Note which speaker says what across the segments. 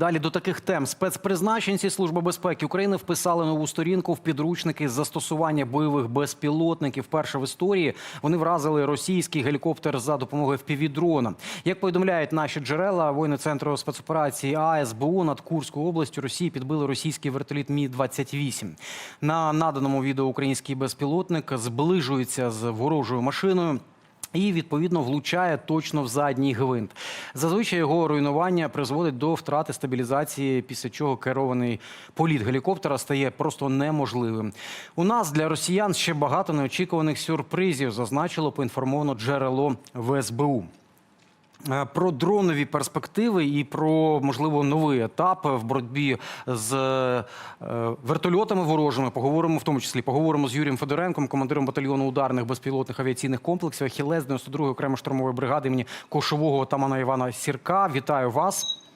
Speaker 1: Далі до таких тем спецпризначенці Служби безпеки України вписали нову сторінку в підручники з застосування бойових безпілотників. Перше в історії вони вразили російський гелікоптер за допомогою FPV-дрона. Як повідомляють наші джерела, воїни центру спецоперації АСБУ над Курською областю Росії підбили російський вертоліт Мі 28 На наданому відео український безпілотник зближується з ворожою машиною. І відповідно влучає точно в задній гвинт. Зазвичай його руйнування призводить до втрати стабілізації, після чого керований політ гелікоптера стає просто неможливим. У нас для росіян ще багато неочікуваних сюрпризів, зазначило поінформовано джерело в СБУ. Е, Про дронові перспективи і про можливо новий етап в боротьбі з е, вертольотами ворожими. Поговоримо в тому числі. Поговоримо з Юрієм Федоренком, командиром батальйону ударних безпілотних авіаційних комплексів Ахілез 92-ї окремо штурмової бригади імені Кошового тамана Івана Сірка. Вітаю вас.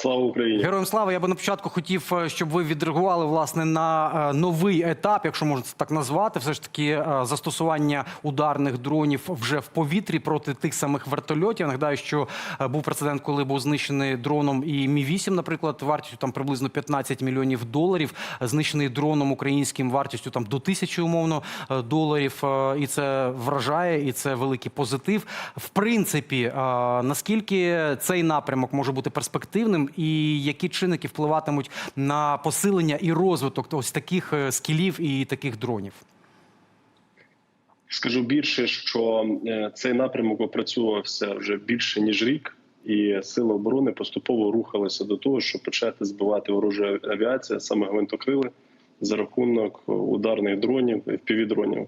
Speaker 2: Слава Україні!
Speaker 1: Героям слава. Я би на початку хотів, е, щоб ви відреагували власне на е, новий етап, якщо можна так назвати, все ж таки е, застосування ударних дронів вже в повітрі проти тих самих вертольотів. Я нагадаю, що був прецедент, коли був знищений дроном і Мі 8 наприклад, вартістю там приблизно 15 мільйонів доларів. Знищений дроном українським вартістю там до тисячі умовно доларів. І це вражає, і це великий позитив. В принципі, наскільки цей напрямок може бути перспективним, і які чинники впливатимуть на посилення і розвиток ось таких е, скілів і таких дронів?
Speaker 2: Скажу більше, що е, цей напрямок опрацьовувався вже більше ніж рік, і сили оборони поступово рухалися до того, щоб почати збивати ворожу авіацію, саме гвинтокрили, за рахунок ударних дронів, впівдронів.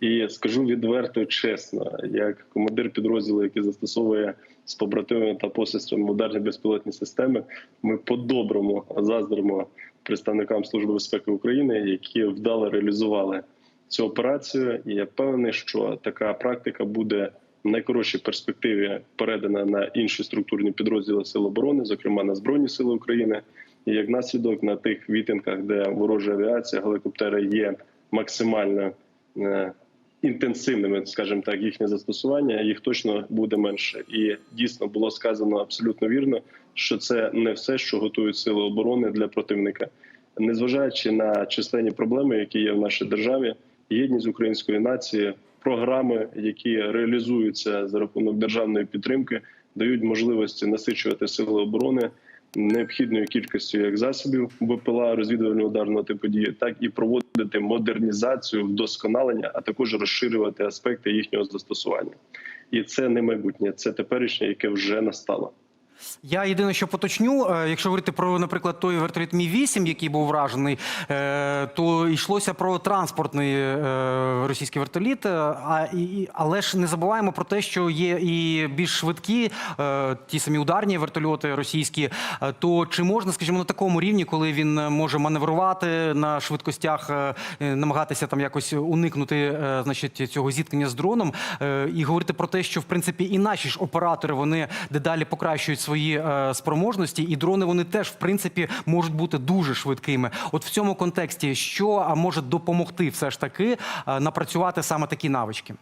Speaker 2: І скажу відверто чесно, як командир підрозділу, який застосовує з побратимами та посестрами ударні безпілотні системи, ми по-доброму заздримо представникам Служби безпеки України, які вдало реалізували цю операцію. І я впевнений, що така практика буде в найкоротшій перспективі передана на інші структурні підрозділи Сил оборони, зокрема на Збройні Сили України. І як наслідок на тих вітинках, де ворожа авіація, гелікоптери є максимально е, інтенсивними, скажімо так, їхнє застосування, їх точно буде менше. І дійсно було сказано абсолютно вірно, що це не все, що готують сили оборони для противника, незважаючи на численні проблеми, які є в нашій державі, єдність української нації, програми, які реалізуються за рахунок державної підтримки, дають можливості насичувати сили оборони необхідною кількістю як засобів БПЛА розвідувального ударного типу дії, так і проводити модернізацію, вдосконалення, а також розширювати аспекти їхнього застосування. І це не майбутнє, це теперішнє, яке вже настало.
Speaker 1: Я єдине, що поточню, е, якщо говорити про, наприклад, той вертоліт Мі 8 який був вражений, е, то йшлося про транспортний е, російський вертоліт. але ж не забуваємо про те, що є і більш швидкі, ті самі ударні вертольоти російські. То чи можна, скажімо, на такому рівні, коли він може маневрувати на швидкостях, намагатися там якось уникнути, значить, цього зіткнення з дроном, і говорити про те, що в принципі і наші ж оператори вони дедалі покращують свої е, спроможності, і дрони вони теж в принципі можуть бути дуже швидкими. От в цьому контексті, що може допомогти все ж таки е, напрацювати саме такі навички?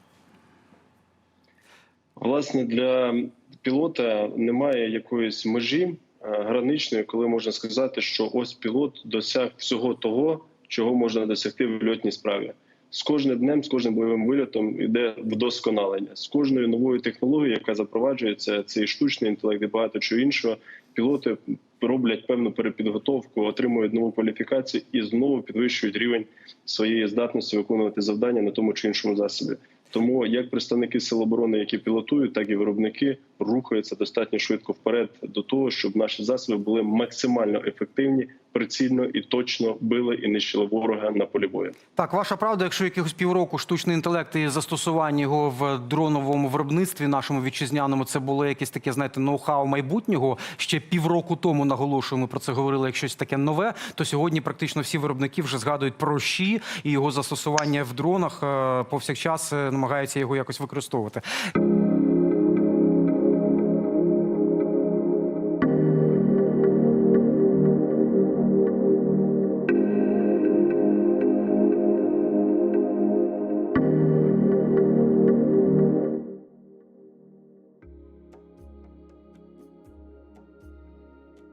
Speaker 2: Власне, для пілота немає якоїсь межі е, граничної, коли можна сказати, що ось пілот досяг всього того, чого можна досягти в льотній справі. З кожним днем, з кожним бойовим вильотом йде вдосконалення. З кожною новою технологією, яка запроваджується, цей штучний інтелект і багато чого іншого. Пілоти роблять певну перепідготовку, отримують нову кваліфікацію і знову підвищують рівень своєї здатності виконувати завдання на тому чи іншому засобі. Тому як представники сил оборони, які пілотують, так і виробники рухаються достатньо швидко вперед до того, щоб наші засоби були максимально ефективні, прицільно і точно били і нищили ворога на полі бою.
Speaker 1: Так, ваша правда, якщо якихось півроку штучний інтелект і застосування його в дроновому виробництві нашому вітчизняному, це було якесь таке, знаєте, ноу-хау майбутнього. Ще півроку тому наголошуємо про це говорили як щось таке нове. То сьогодні практично всі виробники вже згадують про щі і його застосування в дронах е, повсякчас е, намагаються його якось використовувати.